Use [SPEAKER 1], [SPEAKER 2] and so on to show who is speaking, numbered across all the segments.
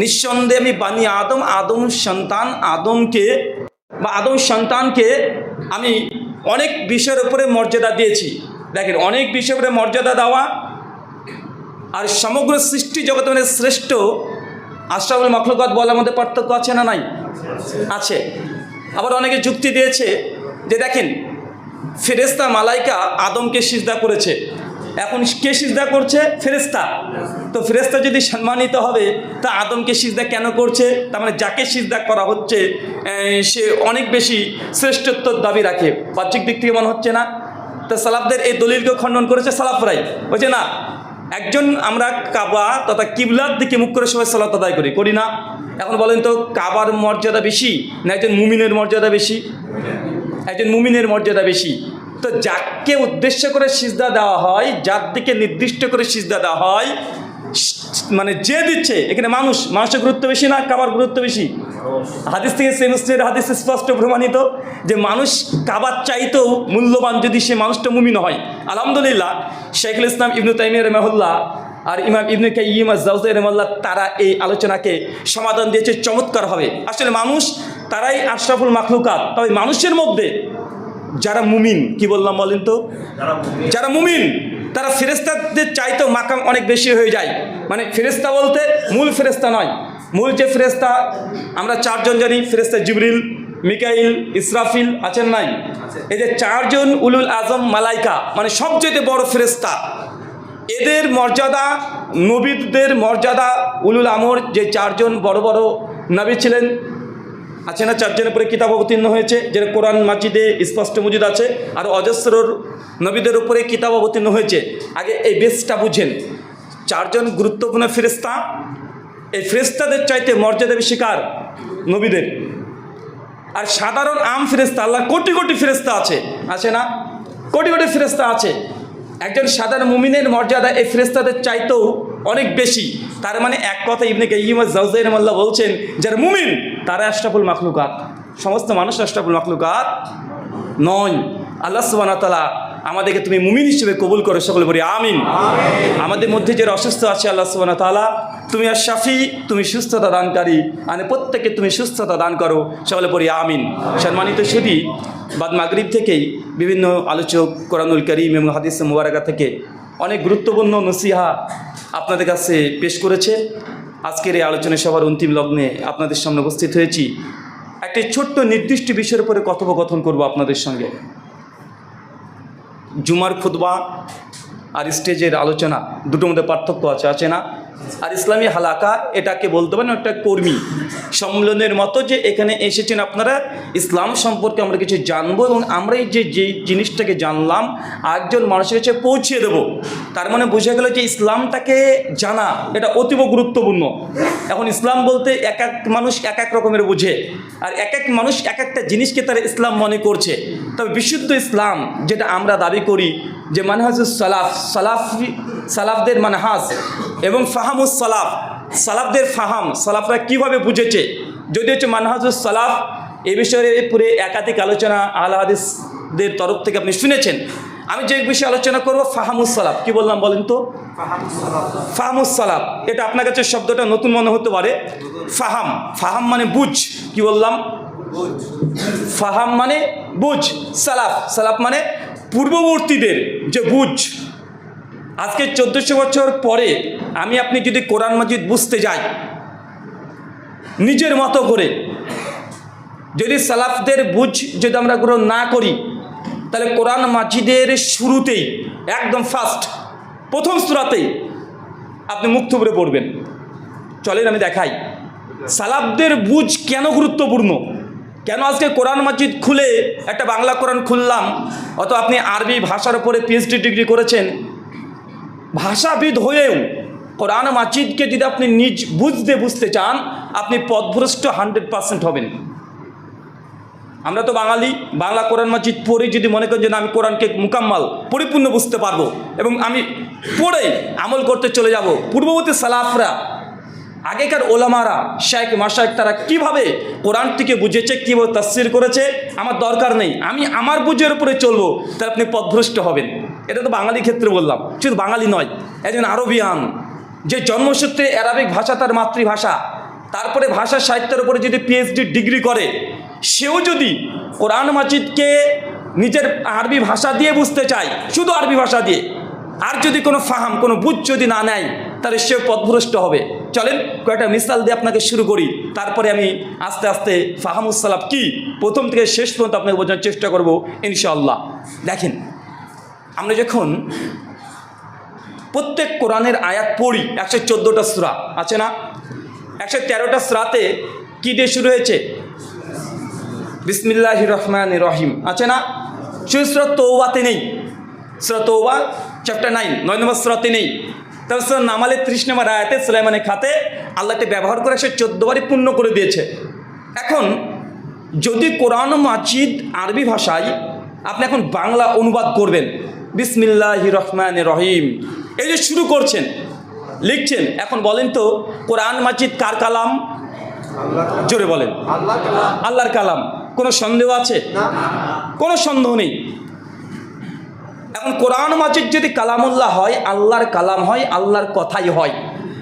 [SPEAKER 1] নিঃসন্দেহে আমি বানি আদম আদম সন্তান, আদমকে বা আদম সন্তানকে আমি অনেক বিষয়ের উপরে মর্যাদা দিয়েছি। দেখেন, অনেক বিষয়ের উপরে মর্যাদা দেওয়া আর সমগ্র সৃষ্টি জগতে মানে শ্রেষ্ঠ আশরাফুল মখলুকাত বলার মধ্যে পার্থক্য আছে না নাই? আছে। আবার অনেকে যুক্তি দিয়েছে যে দেখেন ফেরেস্তা মালাইকা আদমকে সিজদা করেছে। এখন কে সিজদা করছে? ফেরেস্তা তো ফেরেস্তা যদি সম্মানিত হবে, তা আদমকে সিজদা কেন করছে? তার মানে যাকে সিজদা করা হচ্ছে সে অনেক বেশি শ্রেষ্ঠত্বর দাবি রাখে। বাহ্যিক দিক থেকে মনে হচ্ছে না। তো সালাফদের এই দলিলকে খণ্ডন করেছে সালাফরাই। বলছে না, একজন আমরা কাবা তথা কিবলার দিকে মুখ করে সবাই সালাত আদায় করি করি না। এখন বলেন তো, কাবার মর্যাদা বেশি না একজন মুমিনের মর্যাদা বেশি? একজন মুমিনের মর্যাদা বেশি। তো যাকে উদ্দেশ্য করে সিজদা দেওয়া হয়, যার দিকে নির্দিষ্ট করে সিজদা দেওয়া হয় মানে যে দিচ্ছে, এখানে মানুষ, মানুষের গুরুত্ব বেশি না কাবার গুরুত্ব বেশি? হাদিস থেকে সেমিস্টার হাদিস স্পষ্ট প্রমাণিত যে মানুষ কাবার চাইতেও মূল্যবান যদি সে মানুষটা মুমিন হয়। আলহামদুলিল্লাহ, শেখুল ইসলাম ইবনু তাইমিয়া রহমল্লাহ আর ইমাম ইবনে কাইম জাউজাই রহমাল্লাহ তারা এই আলোচনাকে সমাধান দিয়েছে, চমৎকার হবে। আসলে মানুষ তারাই আশরাফুল মাখলুকাত, তবে মানুষের মধ্যে যারা মুমিন কি বললাম বলেন তো? যারা মুমিন। তারা ফেরেস্তাদের চাইতেও মাকাম অনেক বেশি হয়ে যায়। মানে ফেরেস্তা বলতে মূল ফেরেস্তা নয়। মূল যে ফেরেস্তা আমরা চারজন জানি ফেরেস্তা জিবরিল মিকাইল ইসরাফিল আছেন নাই? এই যে চারজন উলুল আজম মালাইকা মানে সবচেয়ে বড় ফেরেস্তা এদের মর্যাদা নবীদের মর্যাদা উলুল আমর যে চারজন বড় বড় নবী ছিলেন আছে না চারজনের উপরে কিতাব অবতীর্ণ হয়েছে যেটা কোরআন মাজিদে স্পষ্ট মজুদ আছে, আর অজস্রর নবীদের উপরে কিতাব অবতীর্ণ হয়েছে। আগে এই বেসটা বুঝেন। চারজন গুরুত্বপূর্ণ ফেরেস্তা এই ফেরেস্তাদের চাইতে মর্যাদা বেশি কার নবীদের। আর সাধারণ আম ফেরেস্তা আল্লাহ কোটি কোটি ফেরেস্তা আছে। আছে না? কোটি কোটি ফেরেস্তা আছে। একজন সাধারণ মুমিনের মর্যাদা এই ফেরেস্তাদের চাইতেও অনেক বেশি। তার মানে এক কথা ইবনে কাইয়িমা জাউজাই রহমাল্লাহ বলছেন, যারা মুমিন তারা আশরাফুল মাখলুকাত। সমস্ত মানুষ আশরাফুল মাখলুকাত নয়। আল্লাহ তাআলা আমাদেরকে তুমি মুমিন হিসেবে কবুল করো, সকলে বলি আমিন। আমাদের মধ্যে যারা অসুস্থ আছে, আল্লাহ সুবহানাহু ওয়া তাআলা, তুমি আর শাফি, তুমি সুস্থতা দানকারী। মানে প্রত্যেককে তুমি সুস্থতা দান করো, সকলে পড়ি আমিন। সম্মানিত সুদী বাদ মাগরিব থেকেই বিভিন্ন আলোচক কোরআনুল করিম এবং হাদিস মুবারাকা থেকে অনেক গুরুত্বপূর্ণ নসিহা আপনাদের কাছে পেশ করেছে। আজকের এই আলোচনা সভার অন্তিম লগ্নে আপনাদের সামনে উপস্থিত হয়েছি। একটি ছোট্ট নির্দিষ্ট বিষয়ের উপরে কথোপকথন করব আপনাদের সঙ্গে। জুমার খুতবা আর স্টেজের আলোচনা, দুটোর মধ্যে পার্থক্য আছে আছে না? আর ইসলামী হালাকা এটাকে বলতে পারেন একটা কর্মী। সম্মেলনের মতো যে এখানে এসেছেন আপনারা, ইসলাম সম্পর্কে আমরা কিছু জানব এবং আমরা এই যে যেই জিনিসটাকে জানলাম, আরেকজন মানুষের কাছে পৌঁছে দেব। তার মানে বোঝা গেল যে ইসলামটাকে জানা, এটা অতীব গুরুত্বপূর্ণ। এখন ইসলাম বলতে এক এক মানুষ এক এক রকমের বুঝে, আর এক এক মানুষ এক একটা জিনিসকে তারা ইসলাম মনে করছে। তবে বিশুদ্ধ ইসলাম যেটা আমরা দাবি করি যে মানহাজুস সালাফ সালাফি সালাফদের মানহাজ এবং ফাহামুস সালাফ। সালাফদের ফাহাম সালাফরা কীভাবে বুঝেছে? যদি হচ্ছে মানহাজুস সালাফ এ বিষয়ে পুরে একাধিক আলোচনা আল হাদিসদের তরফ থেকে আপনি শুনেছেন। আমি যে বিষয়ে আলোচনা করব ফাহামুস সালাফ। কি বললাম বলেন তো? ফাহামুস সালাফ। এটা আপনার কাছে শব্দটা নতুন মনে হতে পারে। ফাহাম। ফাহাম মানে বুঝ। কি বললাম? ফাহাম মানে বুঝ। সালাফ। সালাফ মানে পূর্ববর্তীদের যে বুঝ, আজকে চোদ্দোশো বছর পরে আমি আপনি যদি কোরআন মাজিদ বুঝতে যাই, নিজের মতো করে, যদি সালাফদের বুঝ যদি আমরা গ্রহণ না করি, তাহলে কোরআন মাজিদের শুরুতেই, একদম ফার্স্ট প্রথম সুরাতেই আপনি মুখ থুবড়ে পড়বেন। চলেন আমি দেখাই। সালাফদের বুঝ কেন গুরুত্বপূর্ণ? কেন আজকে কোরআন মাজিদ খুলে একটা বাংলা কোরআন খুললাম? অত আপনি আরবি ভাষার উপরে পিএইচডি ডিগ্রি করেছেন। ভাষাবিদ হয়েও কোরআন মাজিদকে যদি আপনি নিজ বুঝতে বুঝতে চান, আপনি পথভ্রষ্ট হান্ড্রেড পার্সেন্ট হবেন। আমরা তো বাঙালি, বাংলা কোরআন মাজিদ পড়ে যদি মনে করেন যে আমি কোরআনকে মুকাম্মাল, পরিপূর্ণ বুঝতে পারব এবং আমি পড়ে আমল করতে চলে যাব। পূর্ববর্তী সালাফরা আগেকার ওলামারা শেখ মাসাক তারা কীভাবে কোরআনটিকে বুঝেছে, কীভাবে তাসির করেছে, আমার দরকার নেই। আমি আমার বুঝের উপরে চলবো, তাহলে আপনি পথভ্রষ্ট হবেন। এটা তো বাঙালি ক্ষেত্রে বললাম, শুধু বাঙালি নয়, একজন আরবিয়ান, যে জন্মসূত্রে অ্যারাবিক ভাষা তার মাতৃভাষা, তারপরে ভাষা সাহিত্যের উপরে যদি পিএইচডি ডিগ্রি করে, সেও যদি কোরআন মাজিদকে নিজের আরবি ভাষা দিয়ে বুঝতে চায়, শুধু আরবি ভাষা দিয়ে, আর যদি কোনো ফাহাম, কোনো বুঝ যদি না নেয়, তাহলে সে পথভ্রষ্ট হবে। চলেন, কয়েকটা মিসাল দিয়ে আপনাকে শুরু করি। তারপরে আমি আস্তে আস্তে ফাহামুসালাফ কি? প্রথম থেকে শেষ পর্যন্ত আপনাকে বোঝানোর চেষ্টা করব, ইনশাআল্লাহ। দেখেন, আমরা যখন প্রত্যেক কোরআনের আয়াত পড়ি, একশো চোদ্দোটা সুরা, আছে না? একশো তেরোটা সুরাতে কী দিয়ে শুরু হয়েছে? বিসমিল্লাহ রহমান রহিম, আছে না? শুধু সুরা তৌবাতে নেই। সুরা তৌবা চ্যাপ্টার নাইন নয় নম্বর সুরাতে নেই। তারপর নামালে ত্রিশ নম্বর আয়াতে সুলাইমানের খাতে আল্লাহকে ব্যবহার করে একশো চোদ্দোবারই পূর্ণ করে দিয়েছে। এখন যদি কোরআন মাজিদ আরবি ভাষায় আপনি এখন বাংলা অনুবাদ করবেন বিসমিল্লাহ রহমান রহিম এই যে শুরু করছেন লিখছেন এখন বলেন তো কোরআন মাজিদ কার কালাম? জোরে বলেন। আল্লাহর কালাম। কোনো সন্দেহ আছে? কোনো সন্দেহ নেই? এখন কোরআন মাজিদ যদি কালামুল্লাহ হয়, আল্লাহর কালাম হয়, আল্লাহর কথাই হয়।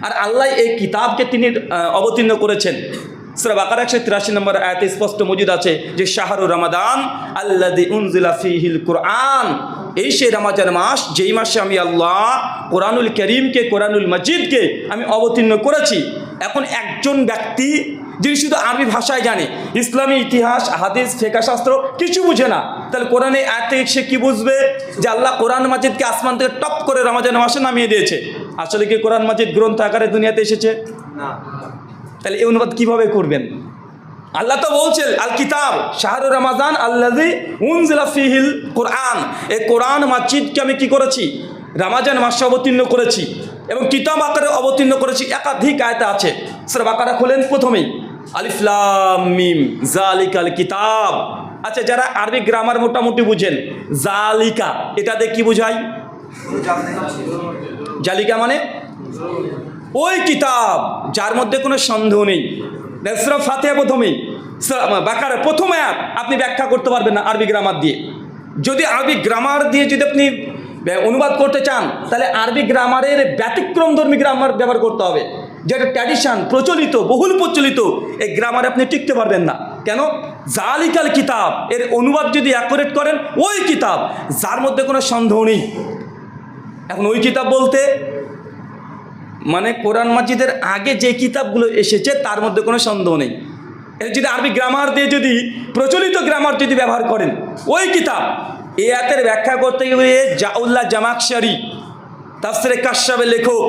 [SPEAKER 1] আর আল্লাহ এই কিতাবকে তিনি অবতীর্ণ করেছেন। সুরা বাকার একশো তিরাশি নম্বর আয়াতে স্পষ্ট মজুদ আছে যে, শাহরু রমাদান আল্লাদি উনজিলা ফিহিল কোরআন। এই সেই রামাজান মাস, যেই মাসে আমি আল্লাহ কোরআনুল করিমকে, কোরআনুল মজিদকে আমি অবতীর্ণ করেছি, এখন একজন ব্যক্তি যিনি শুধু আরবি ভাষায় জানে ইসলামী ইতিহাস হাদিস ফেকাশাস্ত্র কিছু বুঝে না। তাহলে কোরআনে আয়াত থেকে সে কী বুঝবে? যে আল্লাহ কোরআন মাজিদকে আসমান থেকে টপ করে রমাজান মাসে নামিয়ে দিয়েছে। আসলে কি কোরআন মাজিদ গ্রন্থ আকারে দুনিয়াতে এসেছে?
[SPEAKER 2] না।
[SPEAKER 1] তাহলে এই অনুবাদ কীভাবে করবেন? আল্লাহ তো বলছেন আল কিতাব শাহরু রমাজান উনজিলা কোরআন। এই কোরআন মাজিদকে আমি কি করেছি? রামাজান মাসে অবতীর্ণ করেছি। এবং কিতাব আকারে অবতীর্ণ করেছি, একাধিক আয়তা আছে। স্যার বাকারা খুলেন প্রথমেই। আলিফলাম মিম জালিকাল কিতাব। আচ্ছা যারা আরবি গ্রামার মোটামুটি বুঝেন জালিকা এটাতে কি বোঝায় জালিকা মানে? ওই কিতাব, যার মধ্যে কোনো সন্দেহ নেই। সুরা ফাতেহা প্রথমেই। বাকার প্রথম আপনি ব্যাখ্যা করতে পারবেন না আরবি গ্রামার দিয়ে। যদি আরবি গ্রামার দিয়ে যদি আপনি অনুবাদ করতে চান, তাহলে আরবি গ্রামারের ব্যতিক্রম ধর্মী গ্রামার ব্যবহার করতে হবে। যেটা ট্র্যাডিশান প্রচলিত, বহুল প্রচলিত, এই গ্রামারে আপনি টিকতে পারবেন না। কেন? জালিকাল কিতাব, এর অনুবাদ যদি অ্যাকোরেট করেন, ওই কিতাব, যার মধ্যে কোনো সন্দেহ নেই। এখন ওই কিতাব বলতে মানে কোরআন মাজিদের আগে যে কিতাবগুলো এসেছে, তার মধ্যে কোনো সন্দেহ নেই। যদি আরবি গ্রামার দিয়ে যদি, প্রচলিত গ্রামার যদি ব্যবহার করেন, ওই কিতাব এই আয়াতের ব্যাখ্যা করতে গিয়ে জাউল্লাহ জামাকশারি, তাফসিরে কাশ্যাবের লেখক,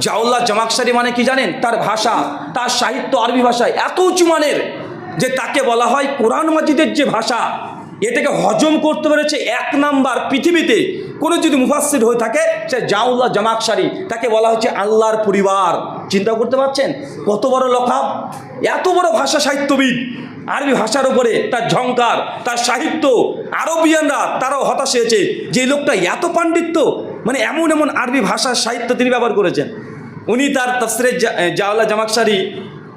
[SPEAKER 1] জাউল্লাহ জামাকশারি মানে কি জানেন? তার ভাষা, তার সাহিত্য আরবি ভাষায় এত উঁচু মানের যে তাকে বলা হয় কোরআন মাজিদের যে ভাষা এটাকে হজম করতে পেরেছে এক নাম্বার পৃথিবীতে। কোনো যদি মুফাসির হয়ে থাকে, সে জাউল্লাহ জামাকশারি, তাকে বলা হচ্ছে আল্লাহর পরিবার। চিন্তা করতে পারছেন? কত বড় লখাব? এত বড় ভাষা সাহিত্যবিদ। আরবি ভাষার উপরে তার ঝঙ্কার তার সাহিত্য, আরবিয়ানরা তারাও হতাশ হয়েছে যে লোকটা এত পাণ্ডিত্য। মানে এমন এমন আরবি ভাষার সাহিত্য তিনি ব্যবহার করেছেন। উনি তার তফসিরের জাওলা জামাকশারি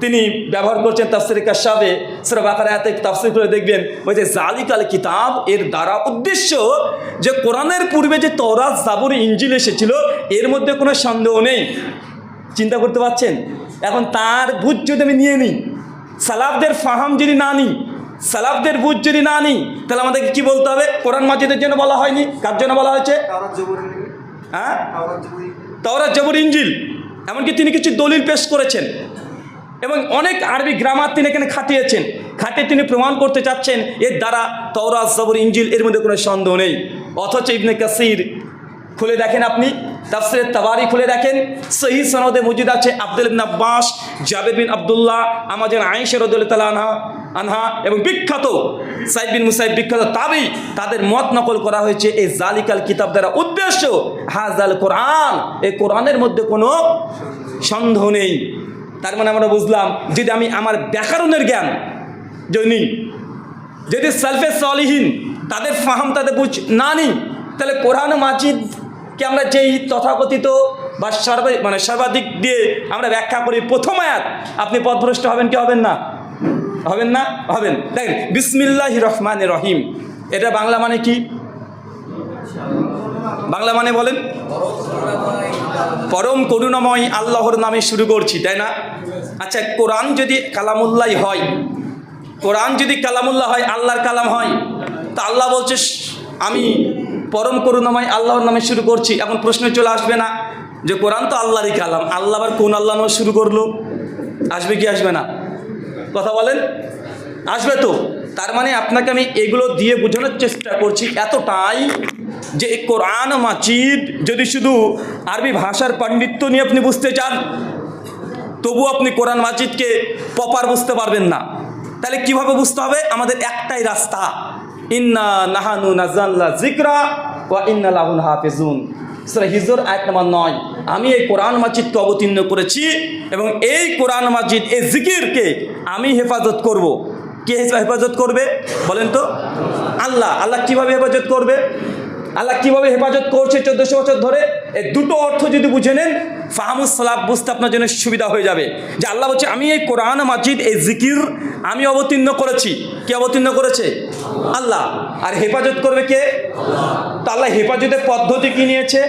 [SPEAKER 1] তিনি ব্যবহার করছেন তাফসির কাশাবে সেটা বাকার আয়াতে তাফসির করে দেখবেন, ওই যে জালিকাল কিতাব এর দ্বারা উদ্দেশ্য যে কোরআনের পূর্বে যে তরাজ জাবর ইঞ্জিল এসেছিল, এর মধ্যে কোনো সন্দেহ নেই। চিন্তা করতে পারছেন? এখন তার বুঝ যদি আমি নিয়ে নিই সালাফদের ফাহাম যদি না নিই সালাফদের বুঝ যদি না নিই তাহলে আমাদেরকে কি বলতে হবে? কোরআন মাজিদের জন্য বলা হয়নি। কার জন্য বলা হয়েছে? হ্যাঁ?
[SPEAKER 2] তাওরাত জবুর
[SPEAKER 1] ইঞ্জিল। এমনকি তিনি কিছু দলিল পেশ করেছেন। এবং অনেক আরবি গ্রামার তিনি এখানে খাটিয়েছেন। খাটিয়ে তিনি প্রমাণ করতে চাচ্ছেন এর দ্বারা তওরাত জবর ইঞ্জিল এর মধ্যে কোনো সন্দেহ নেই। অথচ ইবনে কাসির খুলে দেখেন আপনি তাফসিরের তাবারি খুলে দেখেন। সহি সনদে মজুদ আছে আব্দুল ইবনে আব্বাস, জাবেদ বিন আব্দুল্লাহ, আমাদের আয়েশা রাদিয়াল্লাহু তাআলা আনহা আনহা এবং বিখ্যাত সাইদ বিন মুসাইব, বিখ্যাত তাবি, তাদের মত নকল করা হয়েছে এই জালিকাল কিতাব দ্বারা। উদ্দেশ্য হাজাল কোরআন, এই কোরআনের মধ্যে কোনো সন্দেহ নেই। তার মানে আমরা বুঝলাম, যদি আমি আমার ব্যাকরণের জ্ঞান যদি যদি সালফে সলিহীন তাদের ফাহাম তাদের বুঝ না নিই, তাহলে কোরআন মাজিদকে আমরা যেই তথাকথিত বা সর্ব মানে সর্বাধিক দিয়ে আমরা ব্যাখ্যা করি, প্রথম আয়াত, আপনি পথভ্রষ্ট হবেন কি, হবেন না? হবেন না? হবেন। দেখেন বিসমিল্লাহ রহমান রহিম। এটা বাংলা মানে কি? বাংলা মানে বলেন? পরম করুণাময় আল্লাহর নামে শুরু করছি, তাই না? আচ্ছা কোরআন যদি কালামুল্লাহ হয়, কোরআন যদি কালামুল্লাহ হয়, আল্লাহর কালাম হয়, তা আল্লাহ বলছে, আমি পরম করুণাময় আল্লাহর নামে শুরু করছি, এখন প্রশ্ন চলে আসবে না যে কোরআন তো আল্লাহরই কালাম, আল্লাহ আবার কোন আল্লাহ নামে শুরু করল? আসবে কি আসবে না? কথা বলেন? আসবে তো। তার মানে আপনাকে আমি এগুলো দিয়ে বোঝানোর চেষ্টা করছি এতটাই যে কোরআন মাচিদ যদি শুধু আরবি ভাষার পাণ্ডিত্য নিয়ে আপনি বুঝতে চান, তবু আপনি কোরআন মাজিদকে প্রপার বুঝতে পারবেন না। তাহলে কীভাবে বুঝতে হবে? আমাদের একটাই রাস্তা। ইন্না নাহানু নাজাল্লা জিকরা ওয়া ইন্না লাহুন হাফিজুন। সুরা হিজর আয়াত নম্বর নয়। আমি এই কোরআন মাজিদকে অবতীর্ণ করেছি এবং এই কোরআন মাজিদ, এই জিকিরকে আমি হেফাজত করব। কে হেফাজত করবে? বলেন তো। আল্লাহ। আল্লাহ কীভাবে হেফাজত করবে? আল্লাহ কীভাবে হেফাজত করছে চোদ্দশো বছর ধরে? এই দুটো অর্থ যদি বুঝে নেন ফাহামুস সালাব বুঝতে আপনার জন্য সুবিধা হয়ে যাবে। যে আল্লাহ বলছে আমি এই কোরআন মাজিদ এই জিকির আমি অবতীর্ণ করেছি। কে অবতীর্ণ করেছে? আল্লাহ। আর হেফাজত করবে কে? তো আল্লাহ হেফাজতের পদ্ধতি কি নিয়েছে?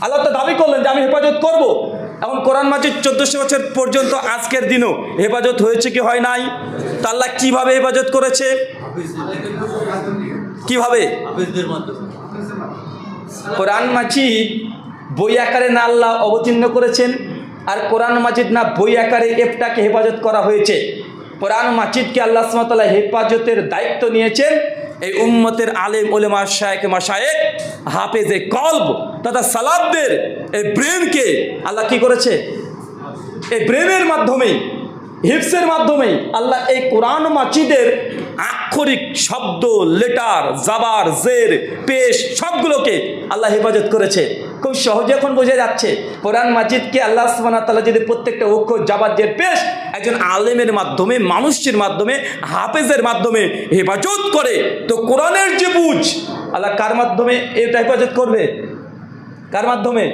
[SPEAKER 1] আল্লাহ তো দাবি করলেন যে আমি হেফাজত করব। এখন কোরআন মাজিদ চোদ্দোশো বছর পর্যন্ত আজকের দিনও হেফাজত হয়েছে কি হয় নাই? তা আল্লাহ কীভাবে হেফাজত করেছে? কীভাবে? কোরআন মাজিদ বই আকারে না আল্লাহ অবতীর্ণ করেছেন, আর কোরআন মাজিদ না বই আকারে এফটাকে হেফাজত করা হয়েছে। কোরআন মাজিদকে আল্লাহ সুমতাল্লাহ হেফাজতের দায়িত্ব নিয়েছেন। এই উম্মতের আলেম ওলেমা শায়েক মাশায়েক হাফেজে কলব তথা সালাবদের এই ব্রেনকে আল্লাহ কি করেছে? এই ব্রেনের মাধ্যমেই হিপসের মাধ্যমেই আল্লাহ এই কোরআন মাচিদের আক্ষরিক শব্দ, লেটার, জাবার, জের, পেশ সবগুলোকে আল্লাহ হেফাজত করেছে। খুব সহজে এখন বোঝা যাচ্ছে, কোরআন মাজিদকে আল্লাহ সুবহানাহু ওয়া তাআলা যদি প্রত্যেকটা অক্ষর জের পেশ একজন আলেমের মাধ্যমে, মানুষের মাধ্যমে, হাফেজের মাধ্যমে হেফাজত করে, তো কোরআনের যে বুঝ, আল্লাহ কার মাধ্যমে এটা হেফাজত করবে? কার মাধ্যমে?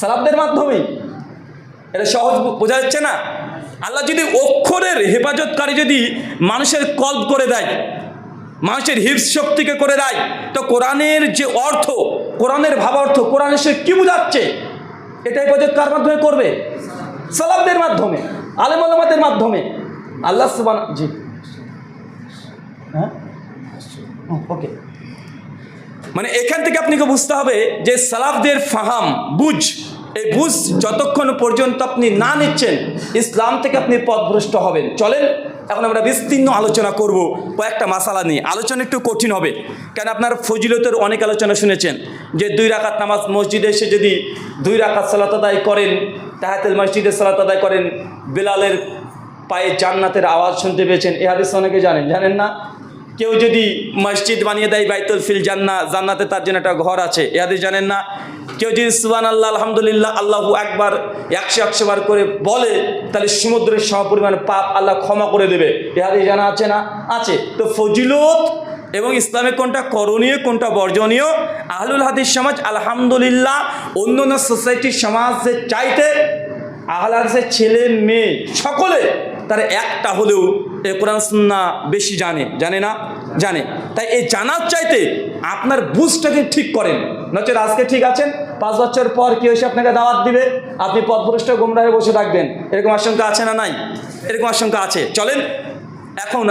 [SPEAKER 1] সালাবদের মাধ্যমে। এটা সহজ বোঝা যাচ্ছে না? আল্লাহ যদি অক্ষরের হেফাজতকারী যদি মানুষের কল্প করে দেয় মানুষের হিপস শক্তিকে করে দেয়। তো কোরআনের যে অর্থ, কোরআনের ভাবার্থ কোরআনের সে কী বোঝাচ্ছে? এটাই হেফাজত কার মাধ্যমে করবে? সালাবদের মাধ্যমে, আলেম আলমাদের মাধ্যমে। আল্লাহ সুবান, জি। হ্যাঁ? ওকে। মানে এখান থেকে আপনাকে বুঝতে হবে যে সালাফদের ফাহাম, বুঝ, এই বুঝ যতক্ষণ পর্যন্ত আপনি না নিচ্ছেন, ইসলাম থেকে আপনি পথভ্রষ্ট হবেন। চলেন এখন আমরা বিস্তীর্ণ আলোচনা করব কয়েকটা মাসালা নিয়ে। আলোচনা একটু কঠিন হবে, কেন আপনার ফজিলতের অনেক আলোচনা শুনেছেন যে দুই রাকাত নামাজ মসজিদে এসে যদি দুই রাকাত সালাত আদায় করেন, তাহাতেল মসজিদে সালাত আদায় করেন, বেলালের পায়ে জান্নাতের আওয়াজ শুনতে পেয়েছেন, এ হাদিস অনেকে জানেন। জানেন না? কেউ যদি মসজিদ বানিয়ে দেয় বাইতুল ফিল জান্না জান্নাতে তার জন্য একটা ঘর আছে ইয়াদের জানেন না? কেউ যদি সুবান আল্লাহ আলহামদুলিল্লাহ, আল্লাহ একবার একশো একশো বার করে বলে, তাহলে সমুদ্রের সমপরিমাণ পাপ আল্লাহ ক্ষমা করে দেবে। ইহাদি জানা আছে না? আছে। তো ফজিলত এবং ইসলামে কোনটা করণীয়, কোনটা বর্জনীয়? আহলুল হাদিস সমাজ, আলহামদুলিল্লাহ, অন্য অন্য সোসাইটির সমাজের চাইতে আহলাদের ছেলে, মেয়ে সকলে তারা একটা হলেও এ কোরআন, সুন্না বেশি জানে। জানে না? জানে। তাই এই জানার চাইতে আপনার বুঝটাকে ঠিক করেন। নচেত আজকে ঠিক আছেন? পাঁচ বছর পর কেউ হয়েছে আপনাকে দাওয়াত দিবে, আপনি পথভ্রষ্ট গুমরা হয়ে বসে থাকবেন। এরকম আশঙ্কা আছে না নাই? এরকম আশঙ্কা আছে। চলেন, এখন